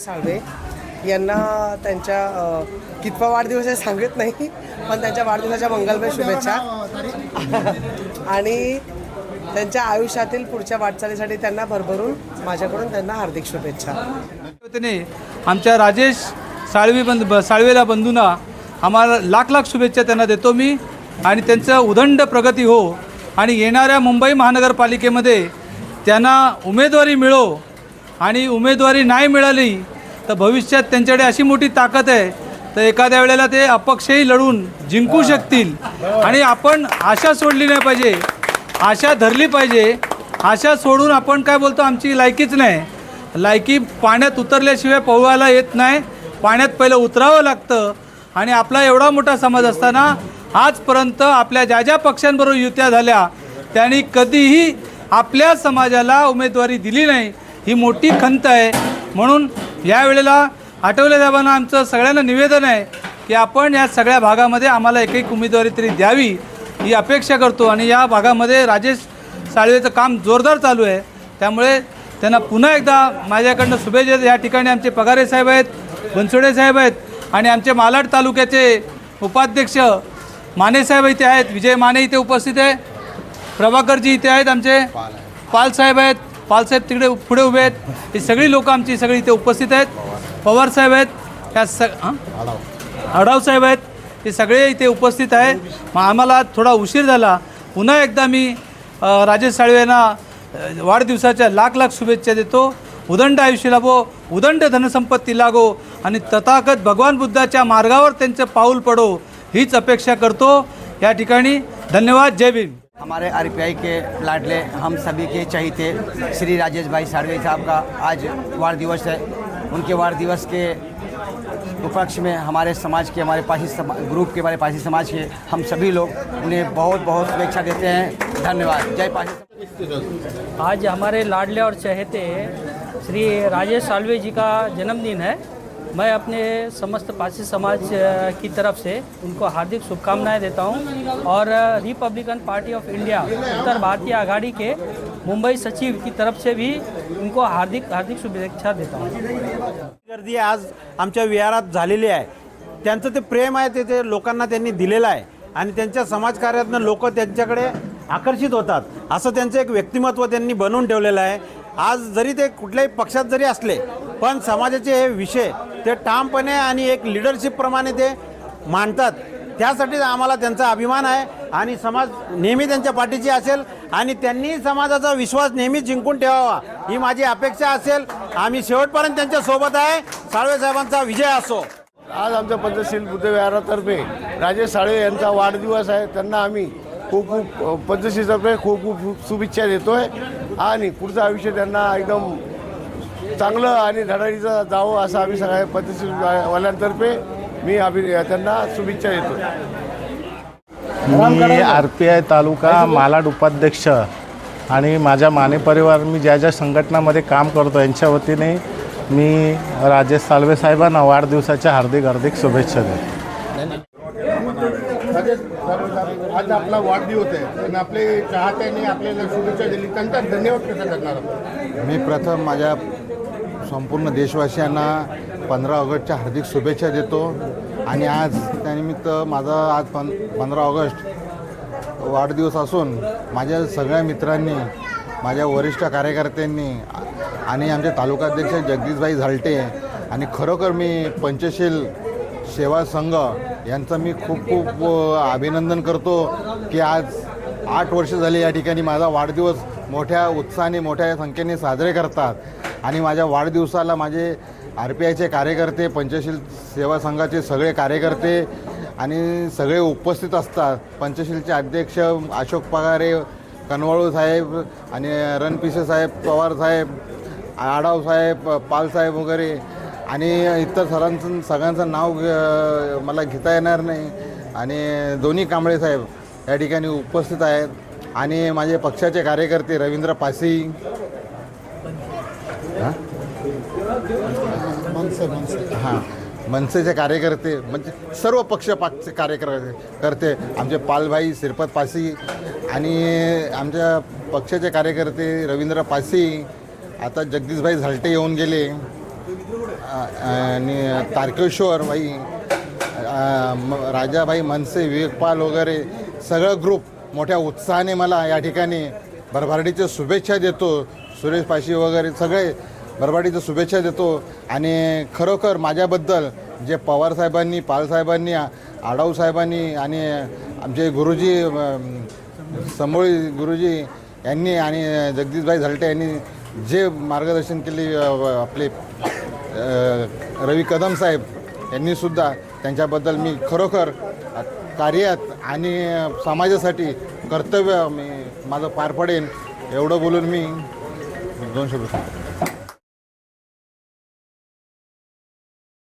साळवे यांना त्यांच्या कितवा वाढदिवस आहे सांगत नाही पण त्यांच्या वाढदिवसाच्या मंगलमय शुभेच्छा. आणि त्यांच्या आयुष्यातील पुढच्या वाटचालीसाठी त्यांना भरभरून माझ्याकडून त्यांना हार्दिक शुभेच्छा. वतीने आमच्या राजेश साळवी बंद ब- साळवेला बंधूंना आम्हाला लाख लाख शुभेच्छा त्यांना देतो मी. आणि त्यांचं उदंड प्रगती हो. आणि येणाऱ्या मुंबई महानगरपालिकेमध्ये त्यांना उमेदवारी मिळो. आणि उमेदवारी नाही मिळाली तर भविष्यात त्यांच्याकडे अशी मोठी ताकद आहे तर एखाद्या वेळेला ते अपक्षही लढून जिंकू शकतील. आणि आपण आशा सोडली नाही पाहिजे आशा धरली पाहिजे. आशा सोडून आपण काय बोलतो आमची लायकीच नाही. लायकी पाण्यात उतरल्याशिवाय पोहायला येत नाही पाण्यात पहिलं उतरावं लागतं. आणि आपला एवढा मोठा समाज असताना आजपर्यंत आपल्या ज्या ज्या पक्षांबरोबर युत्या झाल्या त्यांनी कधीही आपल्या समाजाला उमेदवारी दिली नाही. ही मोठी खंत आहे. म्हणून या वेळेला आठवले साहेबांना आमचं सगळ्यांना निवेदन आहे की आपण या सगळ्या भागामध्ये आम्हाला एक एक उमेदवारी तरी द्यावी ही अपेक्षा करतो. आणि या भागामध्ये राजेश साळवेचं काम जोरदार चालू आहे. त्यामुळे त्यांना पुन्हा एकदा माझ्याकडनं शुभेच्छा या ठिकाणी आमचे पगारे साहेब आहेत बनसोडे साहेब आहेत आणि आमचे मालाड तालुक्याचे उपाध्यक्ष माने साहेब इथे आहेत. विजय माने इथे उपस्थित आहे. प्रभाकरजी इथे आहेत आमचे. पाल साहेब आहेत. पालसाहेब तिकडे पुढे उभे आहेत. ही सगळी लोकं आमची सगळी इथे उपस्थित आहेत. पवार साहेब आहेत त्या स हां? साहेब आहेत हे सगळे इथे उपस्थित आहे. मग आम्हाला थोडा उशीर झाला. पुन्हा एकदा मी राजेश साळवे यांना वाढदिवसाच्या लाख लाख शुभेच्छा देतो. उदंड आयुष्य लाभो उदंड धनसंपत्ती लागो आणि तथागत भगवान बुद्धाच्या मार्गावर त्यांचं पाऊल पडो हीच अपेक्षा करतो. या ठिकाणी धन्यवाद. जय भीम. हमारे आरपीआई के लाडले हम सभी के चहीते श्री राजेश भाई साड़वे साहब का आज वार दिवस है। उनके वार दिवस के उपलक्ष में हमारे समाज के, हमारे पासी ग्रुप के, हमारे पासी समाज के हम सभी लोग उन्हें बहुत बहुत शुभेच्छा देते हैं। धन्यवाद। जय पासी आज हमारे लाडले और चहेते श्री राजेश सालवे जी का जन्मदिन है। मैं अपने समस्त पासी समाज की तरफ से उनको हार्दिक शुभकामनाएं देता हूं और रिपब्लिकन पार्टी ऑफ इंडिया उत्तर भारतीय आघाड़ी के मुंबई सचिव की तरफ से भी उनको हार्दिक हार्दिक शुभेच्छा देता हूं। गर्दी आज आमच्या विहारात झालेली आहे. त्यांचं ते प्रेम आहे ते ते लोकांना त्यांनी दिलेलं आहे. आणि त्यांच्या समाजकार्यातनं लोक त्यांच्याकडे आकर्षित होतात. असं त्यांचं एक व्यक्तिमत्व त्यांनी बनवून ठेवलेलं आहे. आज जरी ते कुठल्याही पक्षात जरी असले पण समाजाचे हे विषय ते ठामपणे आणि एक लिडरशिपप्रमाणे ते मांडतात. त्यासाठी आम्हाला त्यांचा अभिमान आहे आणि समाज नेहमी त्यांच्या पाठीची असेल आणि त्यांनी समाजाचा विश्वास नेहमी जिंकून ठेवावा ही माझी अपेक्षा असेल. आम्ही शेवटपर्यंत त्यांच्यासोबत आहे. साळवे साहेबांचा विजय असो. आज आमच्या पंचशील बुद्धविहारातर्फे राजेश साळे यांचा वाढदिवस आहे. त्यांना आम्ही खूप खूप पंचशीलतर्फे खूप खूप शुभेच्छा देतो आहे आणि पुढचं आयुष्य त्यांना एकदम चांगलं आणि धडाडीचं जावं असं आम्ही सगळ्या पंचशील वाल्यांतर्फे मी अभि त्यांना शुभेच्छा देतो. मी R P I taluka Malad उपाध्यक्ष आणि माझ्या माने परिवार मी ज्या ज्या संघटनामध्ये काम करतो यांच्या वतीने मी राजेश साळवे साहेबांना वाढदिवसाच्या हार्दिक हार्दिक शुभेच्छा देतो. आज आपला वाढदिवस आहे. आणि आपले चाहत्यांनी आपल्याला शुभेच्छा दिली. त्यांचा धन्यवाद कसा करणार मी प्रथम माझ्या संपूर्ण देशवासियांना पंधरा ऑगस्टच्या हार्दिक शुभेच्छा देतो. आणि आज त्यानिमित्त माझा आज पं पंधरा ऑगस्ट वाढदिवस असून माझ्या सगळ्या मित्रांनी माझ्या वरिष्ठ कार्यकर्त्यांनी आणि आमचे तालुकाध्यक्ष जगदीशभाई झालटे आणि खरोखर मी पंचशील सेवा संघ यांचं मी खूप खूप अभिनंदन करतो की आज आठ वर्ष झाली या ठिकाणी माझा वाढदिवस मोठ्या उत्साहाने मोठ्या संख्येने साजरे करतात. आणि माझ्या वाढदिवसाला माझे आर पी आयचे कार्यकर्ते पंचशील सेवा संघाचे सगळे कार्यकर्ते आणि सगळे उपस्थित असतात. पंचशीलचे अध्यक्ष अशोक पगारे कनवाळू साहेब आणि रणपिसे साहेब पवार साहेब आडाव साहेब पाल साहेब वगैरे आणि इतर सरांचं सगळ्यांचं नाव मला घेता येणार नाही. आणि दोन्ही कांबळे साहेब या ठिकाणी उपस्थित आहेत. आणि माझे पक्षाचे कार्यकर्ते रवींद्र पासी हां हां मनसेचे कार्यकर्ते म्हणजे सर्व पक्ष पाकचे कार्यकर्ते करते. आमचे पालभाई श्रीपद पासी आणि आमच्या पक्षाचे कार्यकर्ते रवींद्र पासी आता जगदीशभाई झालटे येऊन गेले. आणि तारकेश्वर भाई राजाभाई मनसे विवेकपाल वगैरे सगळं ग्रुप मोठ्या उत्साहाने मला या ठिकाणी भरभराटीच्या शुभेच्छा देतो. सुरेश पाशी वगैरे सगळे भरभराटीच्या शुभेच्छा देतो. आणि खरोखर माझ्याबद्दल जे पवार साहेबांनी पालसाहेबांनी आडाऊ साहेबांनी आणि आमचे गुरुजी संबोळी गुरुजी यांनी आणि जगदीशभाई झलटे यांनी जे मार्गदर्शन केले आपले रवी कदम साहेब यांनीसुद्धा त्यांच्याबद्दल मी खरोखर कार्यात आणि समाजासाठी कर्तव्य मी माझं पार पडेन एवढं बोलून मी दोनशे रुपये